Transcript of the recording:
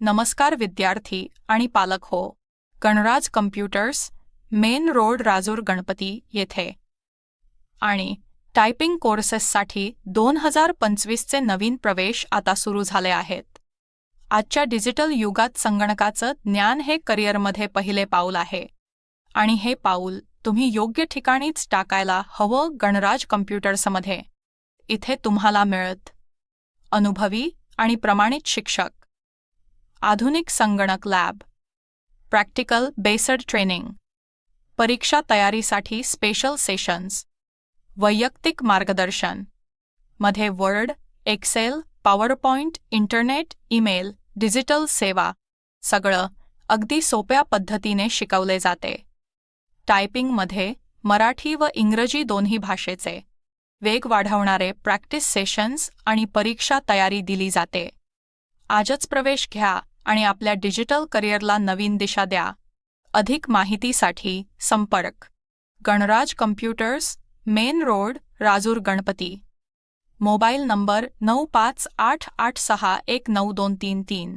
नमस्कार विद्यार्थी आणि पालक हो. Ganraj computers main road Rajur Ganpati येथे. आणि टायपिंग कोर्सेससाठी दोन हजार पंचवीसचे नवीन प्रवेश आता सुरू झाले आहेत. आजच्या डिजिटल युगात संगणकाचं ज्ञान हे करिअरमध्ये पहिले पाऊल आहे. आणि हे पाऊल तुम्ही योग्य ठिकाणीच टाकायला हवं गणराज कम्प्युटर्समध्ये इथे तुम्हाला मिळत अनुभवी आणि प्रमाणित शिक्षक आधुनिक संगणक लॅब. Practical based training. परीक्षा तयारीसाठी स्पेशल सेशन्स. वैयक्तिक मार्गदर्शन. मध्ये Word Excel PowerPoint internet email digital सेवा. सगळं अगदी सोप्या पद्धतीने शिकवले जाते. टायपिंगमध्ये मराठी व इंग्रजी दोन्ही भाषेचे. वेग वाढवणारे प्रॅक्टिस सेशन्स आणि परीक्षा तयारी दिली जाते. आजच प्रवेश घ्या. आणि आपल्या डिजिटल करिअरला नवीन दिशा द्या. अधिक माहितीसाठी संपर्क. Ganraj computers main road Rajur Ganpati. Mobile number नऊ पाच आठ आठ सहा एक नऊ दोन तीन तीन.